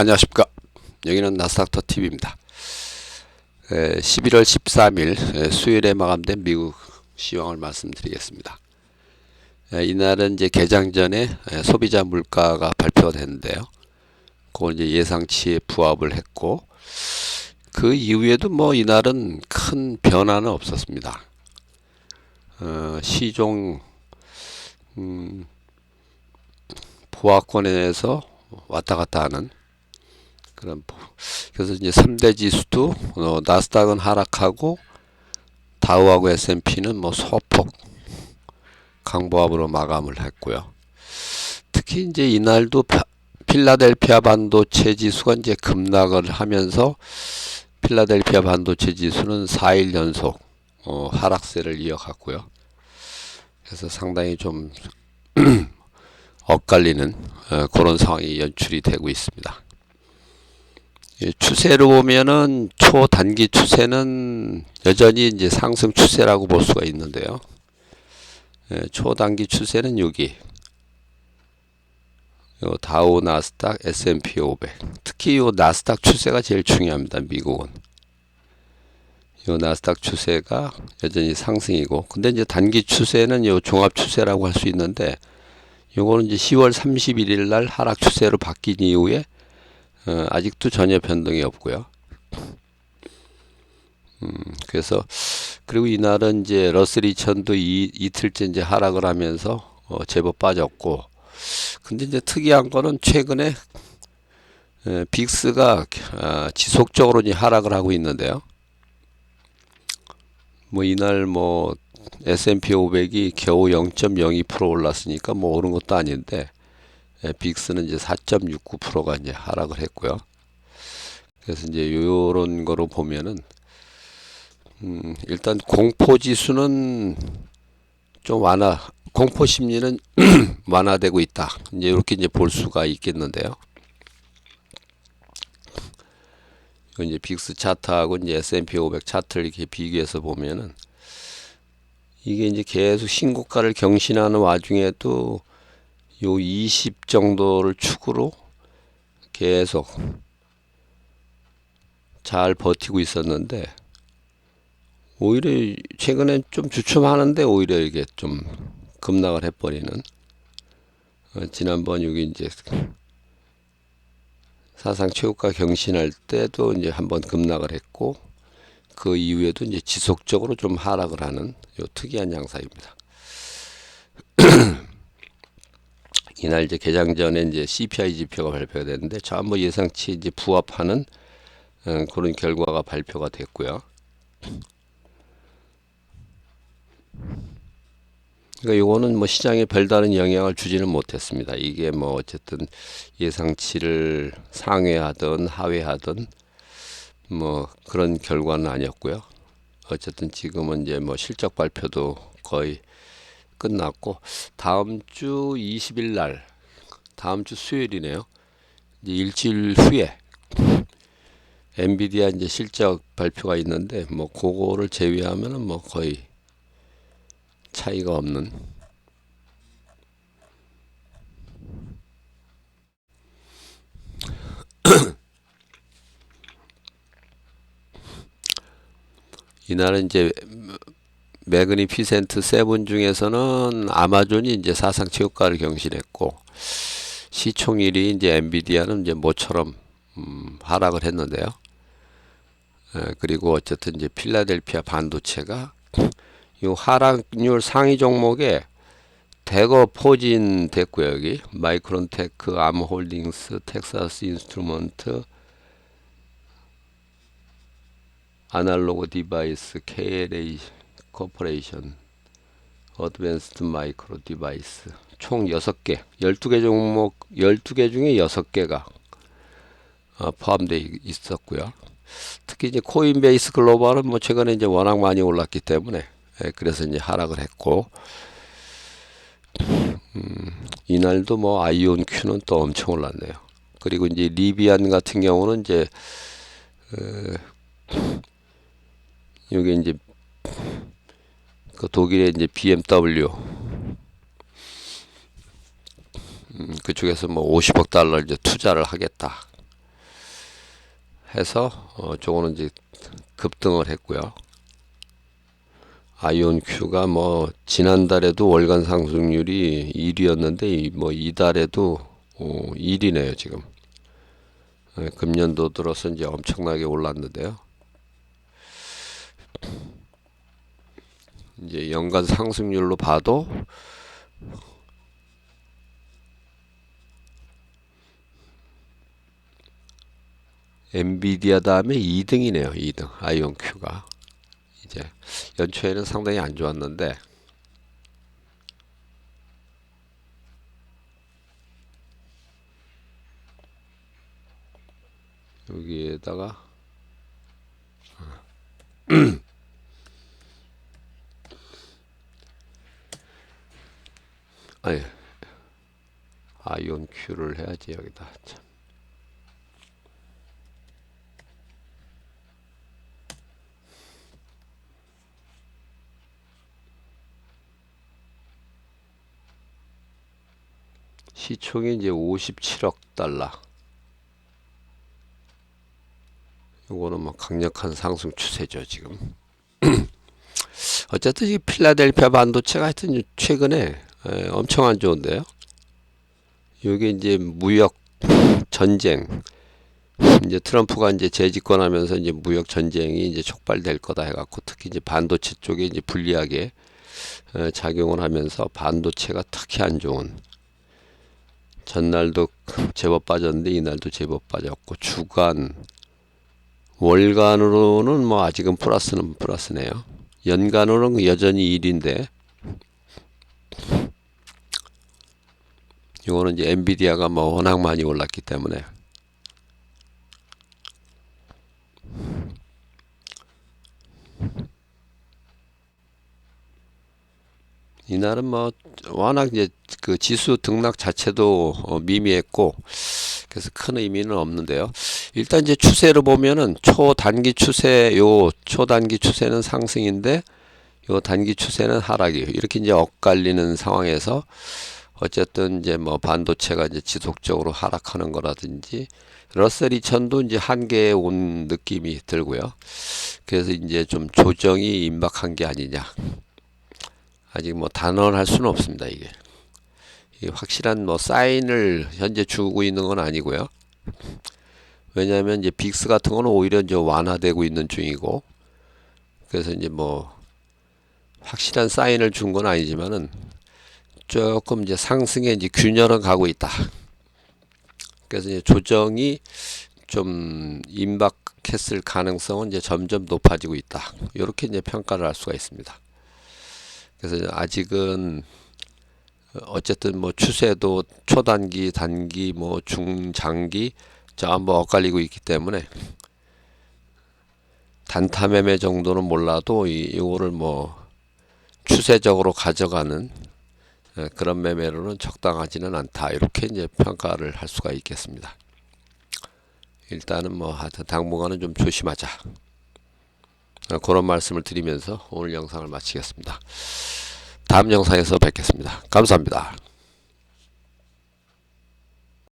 안녕하십니까. 여기는 나스닥터 TV입니다. 11월 13일 수요일에 마감된 미국 시황을 말씀드리겠습니다. 에, 이날은 이제 개장 전에 에, 소비자 물가가 발표가 됐는데요. 그건 이제 예상치에 부합을 했고 그 이후에도 뭐 이날은 큰 변화는 없었습니다. 어, 시종 음, 보합권에서 왔다 갔다 하는 그런 보- 그래서 이제 3대 지수도 어, 나스닥은 하락하고 다우하고 S&P는 뭐 소폭 강보합으로 마감을 했고요. 특히 이제 이날도 파- 필라델피아 반도체 지수가 이제 급락을 하면서 필라델피아 반도체 지수는 4일 연속 어, 하락세를 이어갔고요. 그래서 상당히 좀 엇갈리는 어, 그런 상황이 연출이 되고 있습니다. 이 추세로 보면은 초단기 추세는 여전히 이제 상승 추세라고 볼 수가 있는데요. 예, 초단기 추세는 여기 요 다우 나스닥 S&P 500 특히 요 나스닥 추세가 제일 중요합니다. 미국은 요 나스닥 추세가 여전히 상승이고 근데 이제 단기 추세는 요 종합 추세라고 할 수 있는데 요거는 이제 10월 31일 날 하락 추세로 바뀐 이후에 어, 아직도 전혀 변동이 없고요. 음, 그래서 그리고 이날은 이제 러셀 2000도 이, 이틀째 이제 하락을 하면서 어, 제법 빠졌고 근데 이제 특이한 거는 최근에 에, 빅스가 아, 지속적으로 이제 하락을 하고 있는데요. 뭐 이날 뭐 S&P 500이 겨우 0.02% 올랐으니까 뭐 오른 것도 아닌데 예, 빅스는 이제 4.69%가 이제 하락을 했고요. 그래서 이제 요런 거로 보면은 음, 일단 공포 지수는 좀 완화, 공포 심리는 완화되고 있다. 이제 이렇게 이제 볼 수가 있겠는데요. 이제 빅스 차트하고 이제 S&P 500 차트를 이렇게 비교해서 보면은 이게 이제 계속 신고가를 경신하는 와중에도 요 20 정도를 축으로 계속 잘 버티고 있었는데 오히려 최근에 좀 주춤하는데 오히려 이게 좀 급락을 해버리는 어, 지난번 여기 이제 사상 최고가 경신할 때도 이제 한번 급락을 했고 그 이후에도 이제 지속적으로 좀 하락을 하는 요 특이한 양상입니다. 이날 이제 개장 전에 이제 CPI 지표가 발표가 됐는데 전부 예상치 이제 부합하는 어, 그런 결과가 발표가 됐고요. 그러니까 요거는 뭐 시장에 별다른 영향을 주지는 못했습니다. 이게 뭐 어쨌든 예상치를 상회하든 하회하든 뭐 그런 결과는 아니었고요. 어쨌든 지금은 이제 뭐 실적 발표도 거의 끝났고 다음 주 20일 날 다음 주 수요일이네요. 이제 일주일 후에 엔비디아 이제 실적 발표가 있는데 뭐 그거를 제외하면은 뭐 거의 차이가 없는 이날은 이제 매그니피센트 세븐 중에서는 아마존이 이제 사상 최고가를 경신했고 시총일이 이제 엔비디아는 이제 모처럼 음, 하락을 했는데요. 에, 그리고 어쨌든 이제 필라델피아 반도체가 이 하락률 상위 종목에 대거 포진됐고요 여기 마이크론테크, 암홀딩스, 텍사스 인스트루먼트, 아날로그 디바이스, KLA 코퍼레이션, 어드밴스드 마이크로 디바이스 총 6개, 12개 종목 12개 중에 6개가 어, 포함되어 있었고요. 특히 이제 코인베이스 글로벌은 뭐 최근에 이제 워낙 많이 올랐기 때문에 예, 그래서 이제 하락을 했고 음, 이날도 뭐 아이온 큐는 또 엄청 올랐네요. 그리고 이제 리비안 같은 경우는 이제 어, 여기 이제 그 독일의 이제 BMW 음, 그쪽에서 뭐 50억 달러 이제 투자를 하겠다. 해서 어, 저거는 이제 급등을 했고요. 아이온 Q가 뭐 지난달에도 월간 상승률이 1위였는데 뭐 이달에도 어, 1위네요 지금. 예, 금년도 들어서 이제 엄청나게 올랐는데요. 이제 연간 상승률로 봐도 엔비디아 다음에 2등이네요. 2등. 아이온 Q가. 이제 연초에는 상당히 안 좋았는데. 여기에다가 아니 아이온 해야지 여기다 참. 시총이 이제 57억 달러. 요거는 뭐 강력한 상승 추세죠, 지금. 어쨌든 이 필라델피아 반도체가 하여튼 최근에 에, 엄청 안 좋은데요. 요게 이제 무역 전쟁 이제 트럼프가 이제 재집권하면서 이제 무역 전쟁이 이제 촉발될 거다 해갖고 특히 이제 반도체 쪽에 이제 불리하게 에, 작용을 하면서 반도체가 특히 안 좋은 전날도 제법 빠졌는데 이날도 제법 빠졌고 주간 월간으로는 뭐 아직은 플러스는 플러스네요. 연간으로는 여전히 1인데 이거는 이제 엔비디아가 뭐 워낙 많이 올랐기 때문에 이날은 뭐 워낙 이제 그 지수 등락 자체도 어, 미미했고 그래서 큰 의미는 없는데요. 일단 이제 추세를 보면은 초단기 추세 요 초단기 추세는 상승인데 요 단기 추세는 하락이 이렇게 이제 엇갈리는 상황에서 어쨌든 이제 뭐 반도체가 이제 지속적으로 하락하는 거라든지 러셀 2000도 이제 한계에 온 느낌이 들고요. 그래서 이제 좀 조정이 임박한 게 아니냐. 아직 뭐 단언할 수는 없습니다, 이게. 확실한 뭐 사인을 현재 주고 있는 건 아니고요. 왜냐하면 이제 빅스 같은 거는 오히려 이제 완화되고 있는 중이고, 그래서 이제 뭐 확실한 사인을 준 건 아니지만은 조금 이제 상승에 이제 균열은 가고 있다. 그래서 이제 조정이 좀 임박했을 가능성은 이제 점점 높아지고 있다. 이렇게 이제 평가를 할 수가 있습니다. 그래서 아직은 어쨌든 뭐 추세도 초단기, 단기, 뭐 중장기 전부 엇갈리고 있기 때문에 단타 매매 정도는 몰라도 이 이거를 뭐 추세적으로 가져가는 예, 그런 매매로는 적당하지는 않다. 이렇게 이제 평가를 할 수가 있겠습니다. 일단은 뭐 하여튼 당분간은 좀 조심하자. 어, 그런 말씀을 드리면서 오늘 영상을 마치겠습니다. 다음 영상에서 뵙겠습니다. 감사합니다.